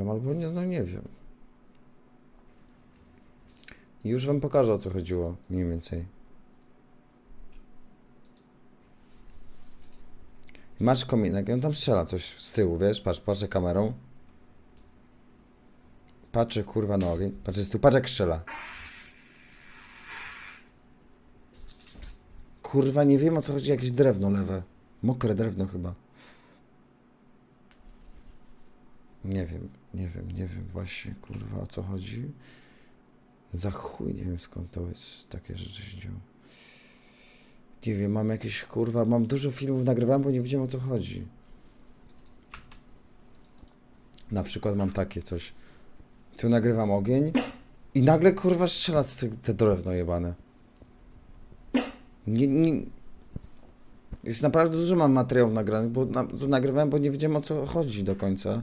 albo nie, no nie wiem. I Już wam pokażę o co chodziło, mniej więcej. Masz kominek i on tam strzela coś z tyłu, wiesz? Patrz, patrzę kamerą. Patrzę kurwa na ogień. Patrzę z tyłu, patrz jak strzela. Kurwa, nie wiem o co chodzi, jakieś drewno lewe. Mokre drewno chyba. Nie wiem, nie wiem, nie wiem właśnie, kurwa, o co chodzi. Za chuj, nie wiem skąd to jest, takie rzeczy się dzieją. Nie wiem, mam jakieś, kurwa, mam dużo filmów nagrywałem, bo nie wiedziałem o co chodzi. Na przykład mam takie coś. Tu nagrywam ogień i nagle, kurwa, strzela te drewno jebane. Nie, nie... Jest naprawdę dużo mam materiałów nagranych, bo na, nagrywałem, bo nie wiedziałem o co chodzi do końca.